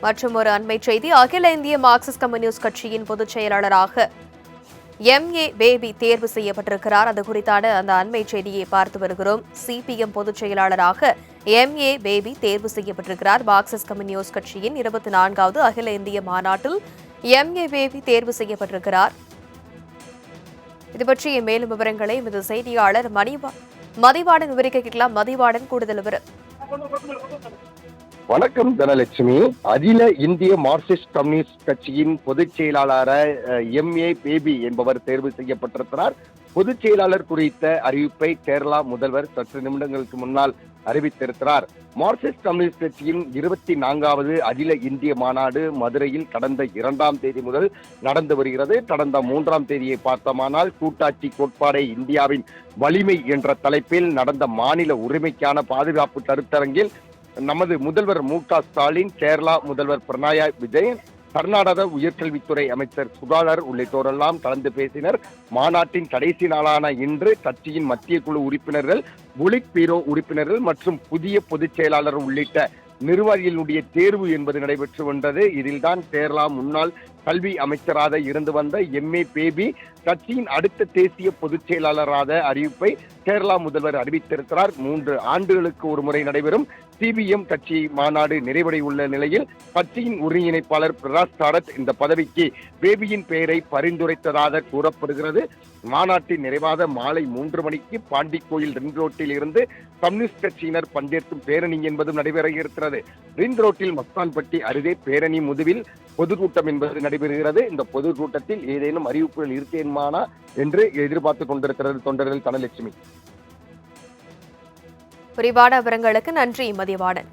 மற்றும் ஒரு அண்மை செய்தி அகில இந்திய மார்க்சிஸ்ட் கம்யூனிஸ்ட் கட்சியின் பொதுச் செயலாளராக எம். ஏ. பேபி தேர்வு செய்யப்பட்டிருக்கிறார். அது குறித்தான அந்த அண்மை செய்தியை பார்த்து வருகிறோம். சிபிஎம் பொதுச் செயலாளராக எம். ஏ. பேபி தேர்வு செய்யப்பட்டிருக்கிறார். மார்க்சிஸ்ட் கம்யூனிஸ்ட் கட்சியின் இருபத்தி நான்காவது அகில இந்திய மாநாட்டில் எம். ஏ. பேபி தேர்வு செய்யப்பட்டிருக்கிறார். இது பற்றிய மேலும் விவரங்களை எமது செய்தியாளர் மணிவா மதிவாடன் விவரிக்க கேட்கலாம். மதிவாடன் கூடுதல் விவரம். வணக்கம் தனலட்சுமி. அகில இந்திய மார்க்சிஸ்ட் கம்யூனிஸ்ட் கட்சியின் பொதுச் செயலாளராக எம் ஏ பேபி என்பவர் தேர்வு செய்யப்பட்டிருக்கிறார். பொதுச் செயலாளர் குறித்த அறிவிப்பை கேரளா முதல்வர் சற்று நிமிடங்களுக்கு முன்னால் அறிவித்திருக்கிறார். மார்க்சிஸ்ட் கம்யூனிஸ்ட் கட்சியின் இருபத்தி நான்காவது அகில இந்திய மாநாடு மதுரையில் கடந்த இரண்டாம் தேதி முதல் நடந்து வருகிறது. கடந்த மூன்றாம் தேதியை பார்த்தோமானால் கூட்டாட்சி கோட்பாடே இந்தியாவின் வலிமை என்ற தலைப்பில் நடந்த மாநில உரிமைக்கான பாதுகாப்பு கருத்தரங்கில் நமது முதல்வர் மு க ஸ்டாலின் கேரளா முதல்வர் பிரணாயா விஜயன் கர்நாடக உயர்கல்வித்துறை அமைச்சர் சுகாதார் உள்ளிட்டோரெல்லாம் கலந்து பேசினர். மாநாட்டின் கடைசி நாளான இன்று கட்சியின் மத்திய குழு உறுப்பினர்கள் புலிட் பீரோ உறுப்பினர்கள் மற்றும் புதிய பொதுச் செயலாளர் உள்ளிட்ட நிர்வாகிகளுடைய தேர்வு என்பது நடைபெற்று வந்தது. இதில்தான் கேரளா முன்னாள் கல்வி அமைச்சராக இருந்து வந்த எம். ஏ. பேபி கட்சியின் அடுத்த தேசிய பொதுச் செயலாளராக அறிவிப்பை கேரளா முதல்வர் அறிவித்திருக்கிறார். மூன்று ஆண்டுகளுக்கு ஒரு முறை நடைபெறும் சிபிஎம் கட்சி மாநாடு நிறைவடையுள்ள நிலையில் கட்சியின் ஒருங்கிணைப்பாளர் பிரகாஷ் சாரத் இந்த பதவிக்கு பேபியின் பெயரை பரிந்துரைத்ததாக கூறப்படுகிறது. மாநாட்டின் நிறைவாக மாலை மூன்று மணிக்கு பாண்டிக்கோயில் ரிங் ரோட்டில் இருந்து கம்யூனிஸ்ட் கட்சியினர் பங்கேற்கும் பேரணி என்பதும் நடைபெற இருக்கிறது. ரிங் ரோட்டில் மஸ்தான்பட்டி அருகே பேரணி முதுவில் பொதுக்கூட்டம் என்பது நடைபெறுகிறது. இந்த பொதுக்கூட்டத்தில் ஏதேனும் அறிவிப்புகள் இருக்கேன்மானா என்று எதிர்பார்த்து கொண்டிருக்கிறது தொண்டர்கள் தனலட்சுமி. விரிவான விவரங்களுக்கு நன்றி மதிவாடன்